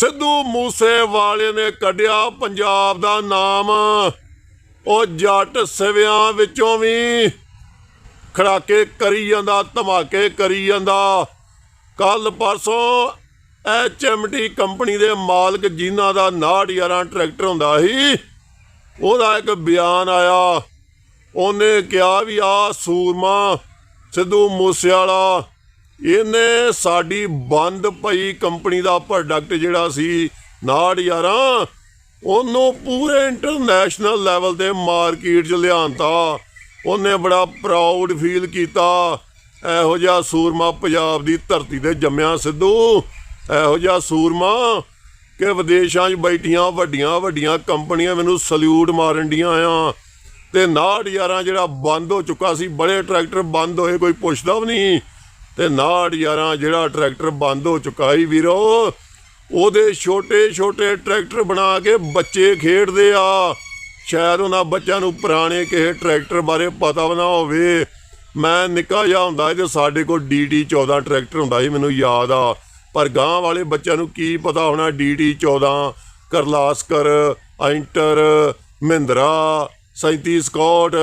ਸਿੱਧੂ ਮੂਸੇ ਵਾਲੇ ਨੇ ਕੱਢਿਆ ਪੰਜਾਬ ਦਾ ਨਾਮ। ਉਹ ਜੱਟ ਸਿਵਿਆਂ ਵਿੱਚੋਂ ਵੀ ਖੜਾਕੇ ਕਰੀ ਜਾਂਦਾ, ਧਮਾਕੇ ਕਰੀ ਜਾਂਦਾ। ਕੱਲ ਪਰਸੋਂ ਐਚਐਮਟੀ ਕੰਪਨੀ ਦੇ ਮਾਲਕ ਜਿਨ੍ਹਾਂ ਦਾ 911 ਟਰੈਕਟਰ ਹੁੰਦਾ ਸੀ, ਉਹਦਾ ਇੱਕ ਬਿਆਨ ਆਇਆ। ਉਹਨੇ ਕਿਹਾ ਵੀ ਆ ਸੂਰਮਾ ਸਿੱਧੂ ਮੂਸੇਵਾਲਾ ਇਹਨੇ ਸਾਡੀ ਬੰਦ ਪਈ ਕੰਪਨੀ ਦਾ ਪ੍ਰੋਡਕਟ ਜਿਹੜਾ ਸੀ 911 ਉਹਨੂੰ ਪੂਰੇ ਇੰਟਰਨੈਸ਼ਨਲ ਲੈਵਲ ਤੇ ਮਾਰਕੀਟ 'ਚ ਲਿਆਂਤਾ ਉਹਨੇ ਬੜਾ ਪ੍ਰਾਊਡ ਫੀਲ ਕੀਤਾ। ਇਹੋ ਜਿਹਾ ਸੂਰਮਾ ਪੰਜਾਬ ਦੀ ਧਰਤੀ ਤੇ ਜੰਮਿਆ ਸਿੱਧੂ। ਇਹੋ ਜਿਹਾ ਸੂਰਮਾ ਕਿ ਵਿਦੇਸ਼ਾਂ 'ਚ ਬੈਠੀਆਂ ਵੱਡੀਆਂ ਵੱਡੀਆਂ ਕੰਪਨੀਆਂ ਮੈਨੂੰ ਸਲੂਟ ਮਾਰਨ ਡੀਆਂ ਆ। ਤੇ 911 ਜਿਹੜਾ ਬੰਦ ਹੋ ਚੁੱਕਾ ਸੀ, ਬੜੇ ਟਰੈਕਟਰ ਬੰਦ ਹੋਏ, ਕੋਈ ਪੁੱਛਦਾ ਵੀ ਨਹੀਂ। ਤੇ 911 ਜਿਹੜਾ ਟਰੈਕਟਰ ਬੰਦ ਹੋ ਚੁੱਕਾ ਸੀ ਵੀਰੋ, ਉਹਦੇ ਛੋਟੇ ਛੋਟੇ ਟਰੈਕਟਰ ਬਣਾ ਕੇ ਬੱਚੇ ਖੇਡਦੇ ਆ। ਸ਼ਾਇਦ ਉਹਨਾਂ ਬੱਚਿਆਂ ਨੂੰ ਪੁਰਾਣੇ ਕਿਸੇ ਟਰੈਕਟਰ ਬਾਰੇ ਪਤਾ ਵੀ ਨਾ ਹੋਵੇ। ਮੈਂ ਨਿੱਕਾ ਜਿਹਾ ਹੁੰਦਾ ਸੀ ਤੇ ਸਾਡੇ ਕੋਲ ਡੀਡੀ 14 ਟਰੈਕਟਰ ਹੁੰਦਾ ਸੀ, ਮੈਨੂੰ ਯਾਦ ਆ। ਪਰ ਗਾਂ ਵਾਲੇ ਬੱਚਿਆਂ ਨੂੰ ਕੀ ਪਤਾ ਹੋਣਾ ਡੀਡੀ 14 ਕਰਲਾਸਕਰ, ਐਂਟਰ, ਮਹਿੰਦਰਾ 37 ਸਕਾਟ,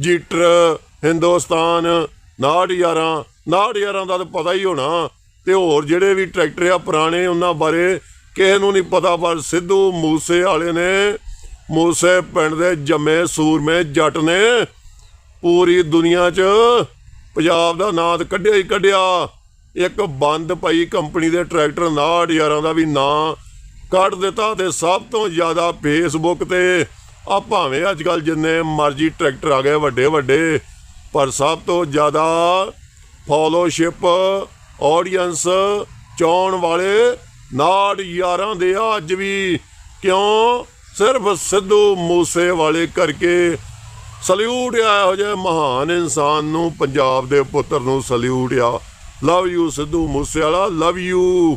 ਜੀਟਰ, ਹਿੰਦੁਸਤਾਨ 911 911 ਦਾ ਤਾਂ ਪਤਾ ਹੀ ਹੋਣਾ। ਤੇ ਹੋਰ ਜਿਹੜੇ ਵੀ ਟਰੈਕਟਰ ਆ, ਪੁਰਾਣੇ ਉਹਨਾਂ ਬਾਰੇ ਕਿਸੇ ਨੂੰ ਨਹੀਂ ਪਤਾ, ਪਰ ਸਿੱਧੂ ਮੂਸੇ ਵਾਲੇ ਨੇ, ਮੂਸੇ ਪਿੰਡ ਦੇ ਜੰਮੇ ਸੂਰਮੇ ਜੱਟ ਨੇ ਪੂਰੀ ਦੁਨੀਆ 'ਚ ਪੰਜਾਬ ਦਾ ਨਾਂ ਤਾਂ ਕੱਢਿਆ ਹੀ ਕੱਢਿਆ। ਇੱਕ ਬੰਦ ਪਈ ਕੰਪਨੀ ਦੇ ਟਰੈਕਟਰ 911 ਦਾ ਵੀ ਨਾਂ ਕੱਢ ਦਿੱਤਾ ਤੇ ਸਭ ਤੋਂ ਜ਼ਿਆਦਾ ਫੇਸਬੁੱਕ ਤੇ ਆ ਭਾਵੇਂ ਅੱਜ ਕੱਲ ਜਿੰਨੇ ਮਰਜ਼ੀ ਟਰੈਕਟਰ ਆ ਗਏ ਵੱਡੇ ਵੱਡੇ ਪਰ ਸਭ ਤੋਂ ਜ਼ਿਆਦਾ ਫੋਲੋਸ਼ਿਪ ਆਡੀਅנס ਚਾਉਣ ਵਾਲੇ ਨਾੜ ਯਾਰਾਂ ਦੇ ਆ ਅੱਜ ਵੀ ਕਿਉਂ ਸਿਰਫ ਸਿੱਧੂ ਮੂਸੇ ਵਾਲੇ ਕਰਕੇ ਸਲੂਟ ਆ? ਇਹੋ ਜਿਹੇ ਮਹਾਨ ਇਨਸਾਨ ਨੂੰ ਪੰਜਾਬ ਦੇ ਪੁੱਤਰ ਨੂੰ ਸਲੂਟ ਆ। ਲਵ ਯੂ ਸਿੱਧੂ ਮੂਸੇ ਵਾਲਾ ਲਵ ਯੂ